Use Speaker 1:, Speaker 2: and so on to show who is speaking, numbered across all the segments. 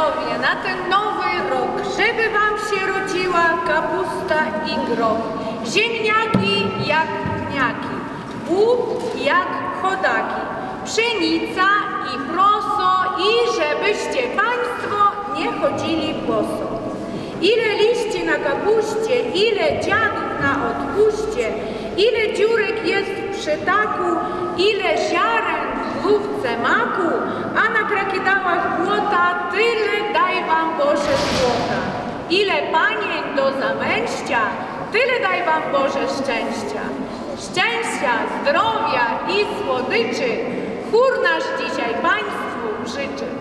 Speaker 1: zdrowie na ten nowy rok, żeby wam się rodziła kapusta i groch, ziemniaki jak pniaki, łup jak chodaki, pszenica i proso i żebyście państwo nie chodzili boso. Ile liści na kapuście, ile dziadów na odpuście, ile dziurek jest w przytaku, ile ziaren główce maku, a na krakidałach błota tyle daj wam Boże złota. Ile panień do zamęścia, tyle daj wam Boże szczęścia. Szczęścia, zdrowia i słodyczy chór nasz dzisiaj Państwu życzy.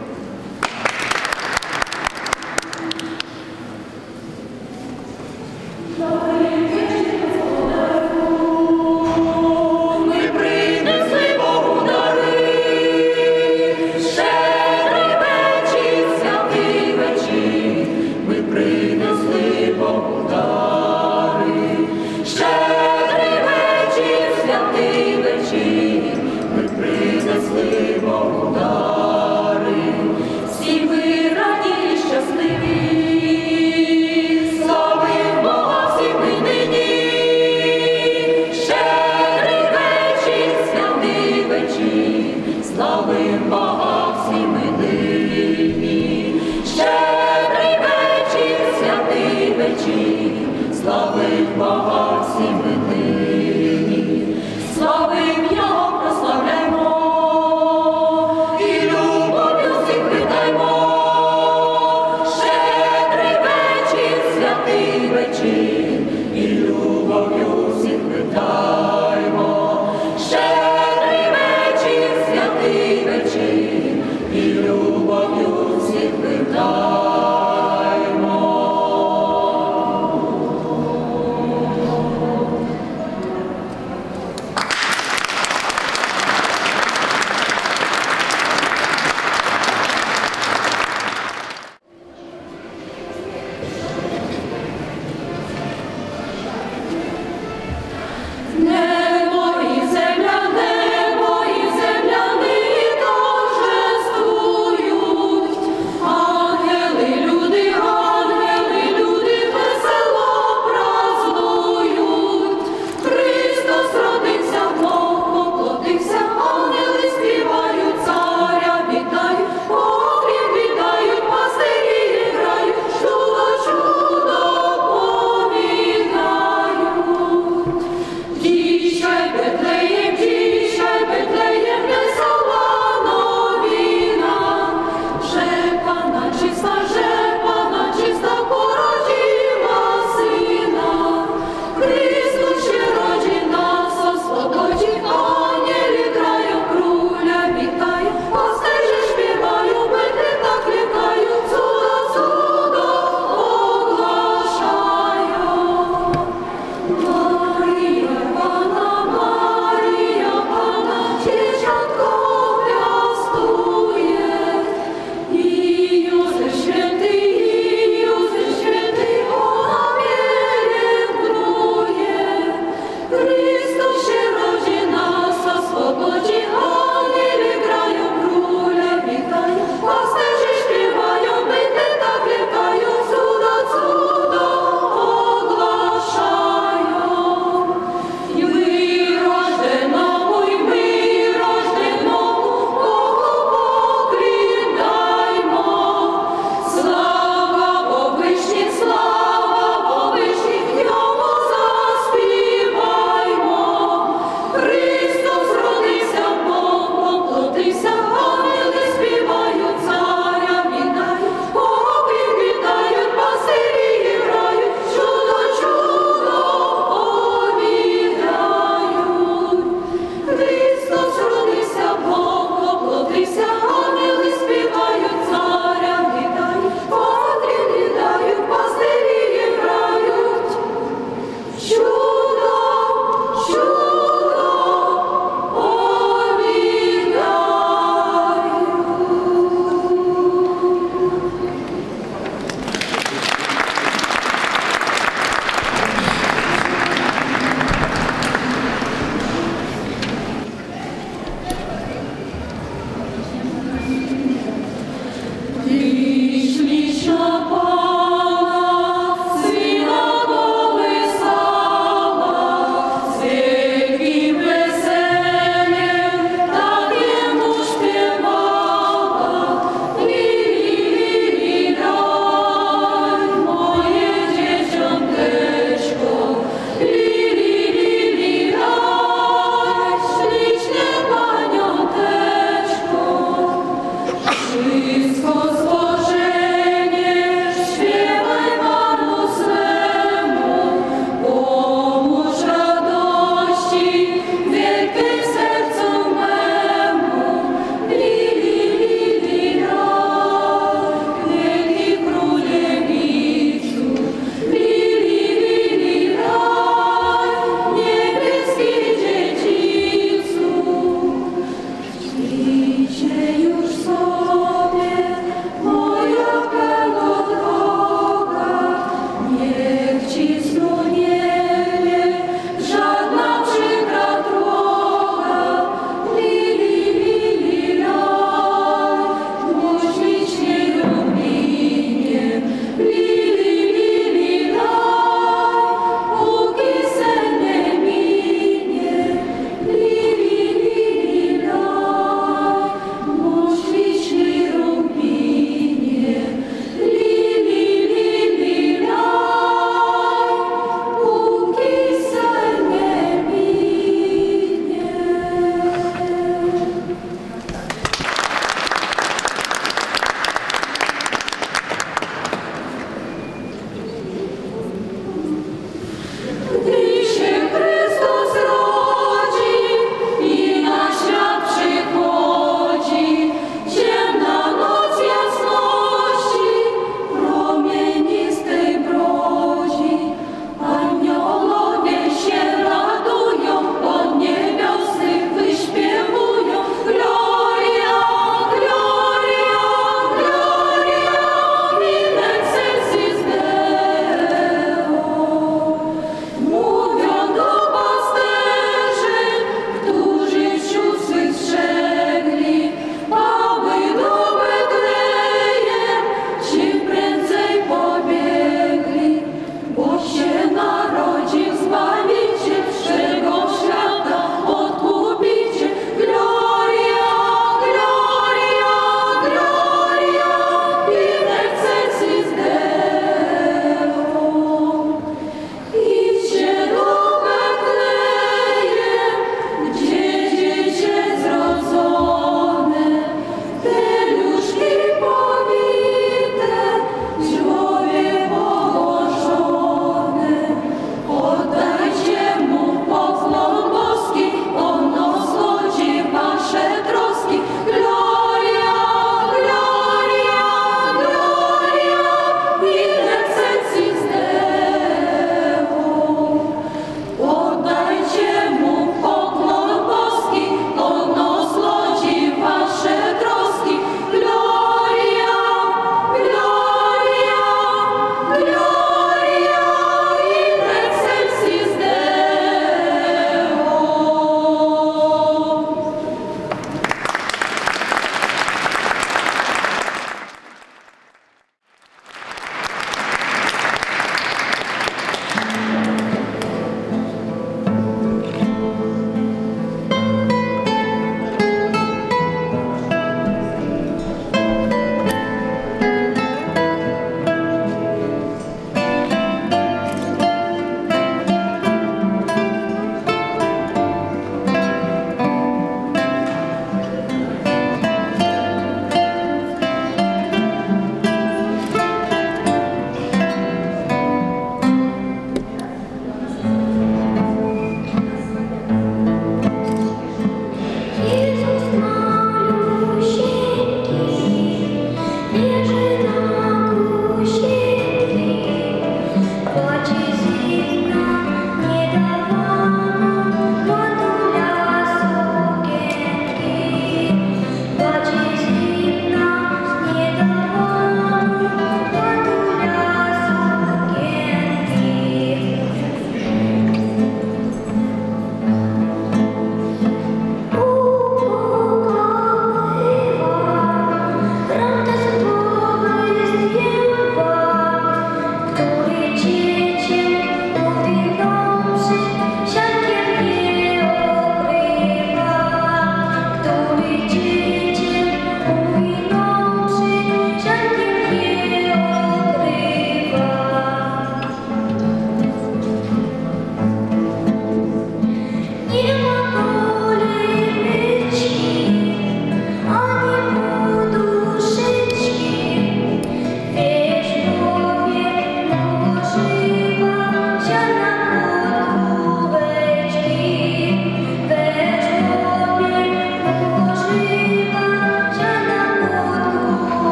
Speaker 2: 记。Jesus was.